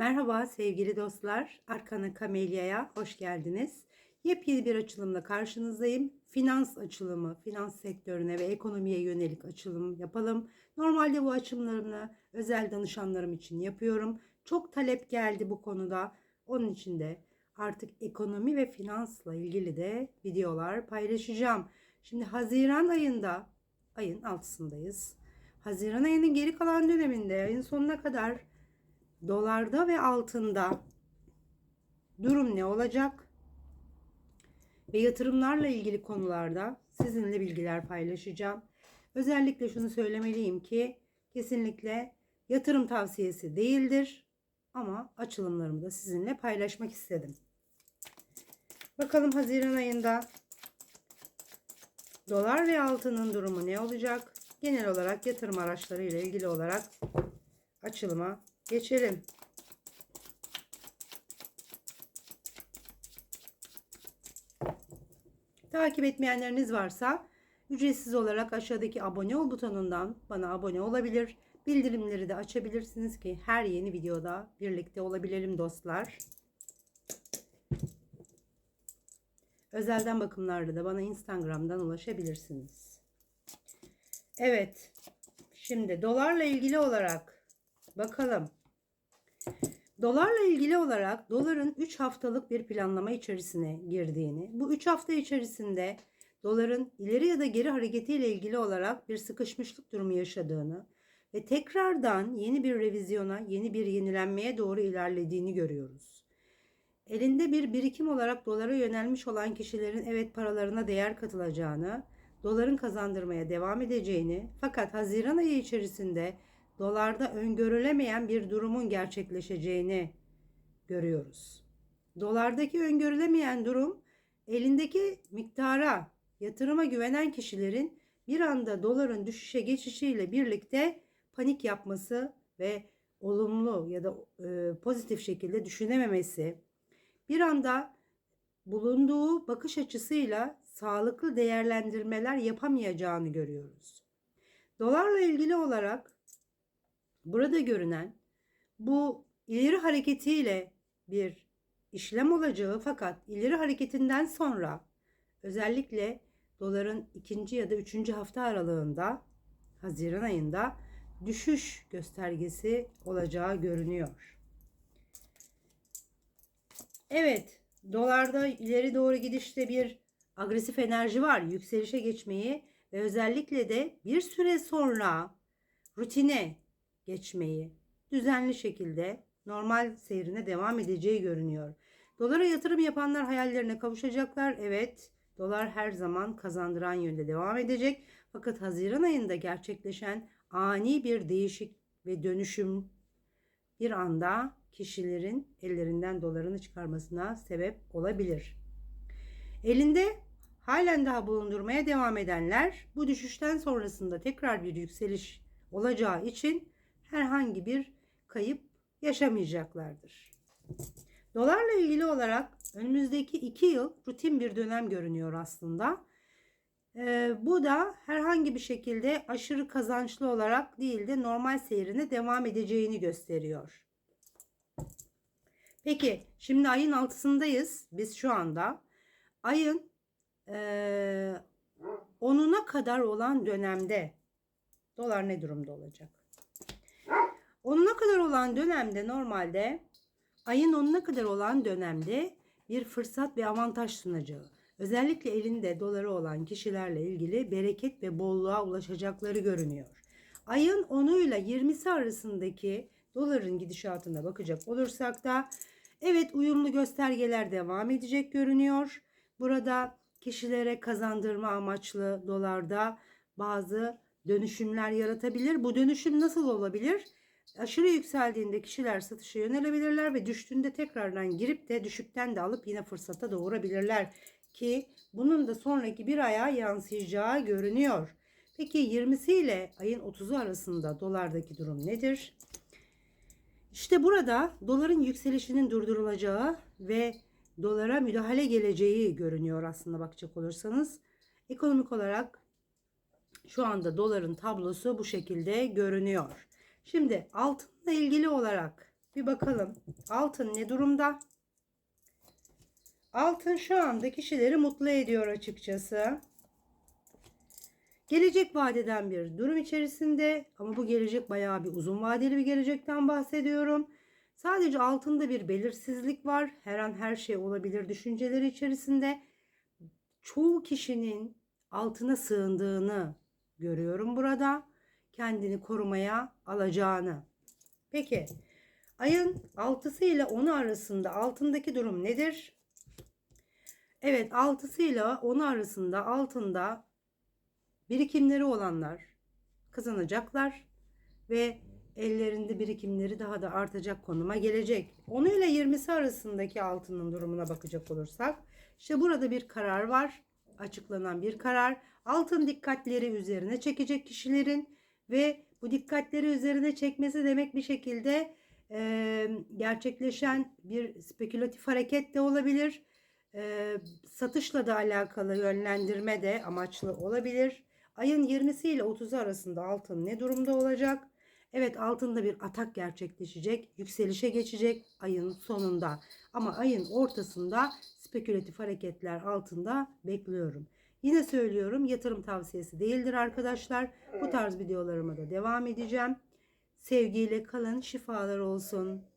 Merhaba sevgili dostlar. Arkana Kamelya'ya hoş geldiniz. Yepyeni bir açılımla karşınızdayım. Finans açılımı, finans sektörüne ve ekonomiye yönelik açılım yapalım. Normalde bu açılımlarımı özel danışanlarım için yapıyorum. Çok talep geldi bu konuda. Onun için de artık ekonomi ve finansla ilgili de videolar paylaşacağım. Şimdi Haziran ayında, ayın altısındayız. Haziran ayının geri kalan döneminde ayın sonuna kadar dolarda ve altında durum ne olacak? Ve yatırımlarla ilgili konularda sizinle bilgiler paylaşacağım. Özellikle şunu söylemeliyim ki kesinlikle yatırım tavsiyesi değildir ama açılımlarımı da sizinle paylaşmak istedim. Bakalım Haziran ayında dolar ve altının durumu ne olacak? Genel olarak yatırım araçları ile ilgili olarak açılıma geçelim. Takip etmeyenleriniz varsa ücretsiz olarak aşağıdaki abone ol butonundan bana abone olabilir. Bildirimleri de açabilirsiniz ki her yeni videoda birlikte olabilelim dostlar. Özelden bakımlarda da bana Instagram'dan ulaşabilirsiniz. Evet. Şimdi dolarla ilgili olarak bakalım. Dolarla ilgili olarak doların 3 haftalık bir planlama içerisine girdiğini, bu 3 hafta içerisinde doların ileri ya da geri hareketiyle ilgili olarak bir sıkışmışlık durumu yaşadığını ve tekrardan yeni bir revizyona, yeni bir yenilenmeye doğru ilerlediğini görüyoruz. Elinde bir birikim olarak dolara yönelmiş olan kişilerin evet paralarına değer katılacağını, doların kazandırmaya devam edeceğini fakat Haziran ayı içerisinde dolarda öngörülemeyen bir durumun gerçekleşeceğini görüyoruz. Dolardaki öngörülemeyen durum elindeki miktara, yatırıma güvenen kişilerin bir anda doların düşüşe geçişiyle birlikte panik yapması ve olumlu ya da e, pozitif şekilde düşünememesi, bir anda bulunduğu bakış açısıyla sağlıklı değerlendirmeler yapamayacağını görüyoruz. Dolarla ilgili olarak burada görünen bu ileri hareketiyle bir işlem olacağı fakat ileri hareketinden sonra özellikle doların ikinci ya da üçüncü hafta aralığında Haziran ayında düşüş göstergesi olacağı görünüyor. Evet, dolarda ileri doğru gidişte bir agresif enerji var. Yükselişe geçmeyi ve özellikle de bir süre sonra rutine geçmeyi düzenli şekilde normal seyrine devam edeceği görünüyor. Dolara yatırım yapanlar hayallerine kavuşacaklar. Evet, dolar her zaman kazandıran yönde devam edecek. Fakat Haziran ayında gerçekleşen ani bir değişik ve dönüşüm bir anda kişilerin ellerinden dolarını çıkarmasına sebep olabilir. Elinde halen daha bulundurmaya devam edenler bu düşüşten sonrasında tekrar bir yükseliş olacağı için herhangi bir kayıp yaşamayacaklardır. Dolarla ilgili olarak önümüzdeki iki yıl rutin bir dönem görünüyor aslında. Ee, bu da herhangi bir şekilde aşırı kazançlı olarak değil de normal seyrine devam edeceğini gösteriyor. Peki şimdi ayın altısındayız biz şu anda. Ayın e, 10'una kadar olan dönemde dolar ne durumda olacak? 10'una kadar olan dönemde normalde ayın 10'una kadar olan dönemde bir fırsat ve avantaj sunacağı. Özellikle elinde doları olan kişilerle ilgili bereket ve bolluğa ulaşacakları görünüyor. Ayın 10'u ile 20'si arasındaki doların gidişatına bakacak olursak da evet uyumlu göstergeler devam edecek görünüyor. Burada kişilere kazandırma amaçlı dolarda bazı dönüşümler yaratabilir. Bu dönüşüm nasıl olabilir? Aşırı yükseldiğinde kişiler satışa yönelebilirler ve düştüğünde tekrardan girip de düşükten de alıp yine fırsata doğurabilirler ki bunun da sonraki bir aya yansıyacağı görünüyor. Peki 20'si ile ayın 30'u arasında dolardaki durum nedir? İşte burada doların yükselişinin durdurulacağı ve dolara müdahale geleceği görünüyor aslında bakacak olursanız. Ekonomik olarak şu anda doların tablosu bu şekilde görünüyor. Şimdi altınla ilgili olarak bir bakalım. Altın ne durumda? Altın şu anda kişileri mutlu ediyor açıkçası. Gelecek vadeden bir durum içerisinde ama bu gelecek bayağı bir uzun vadeli bir gelecekten bahsediyorum. Sadece altında bir belirsizlik var. Her an her şey olabilir düşünceleri içerisinde. Çoğu kişinin altına sığındığını görüyorum burada. Kendini korumaya alacağını. Peki ayın 6'sı ile 10'u arasında altındaki durum nedir? Evet 6'sı ile 10'u arasında altında birikimleri olanlar kazanacaklar ve ellerinde birikimleri daha da artacak konuma gelecek. 10 ile 20'si arasındaki altının durumuna bakacak olursak işte burada bir karar var. Açıklanan bir karar. Altın dikkatleri üzerine çekecek kişilerin ve bu dikkatleri üzerine çekmesi demek bir şekilde e, gerçekleşen bir spekülatif hareket de olabilir. E, satışla da alakalı yönlendirme de amaçlı olabilir. Ayın 20'si ile 30'u arasında altın ne durumda olacak? Evet altında bir atak gerçekleşecek, yükselişe geçecek ayın sonunda. Ama ayın ortasında spekülatif hareketler altında bekliyorum. Yine söylüyorum yatırım tavsiyesi değildir arkadaşlar. Bu tarz videolarıma da devam edeceğim. Sevgiyle kalın, şifalar olsun.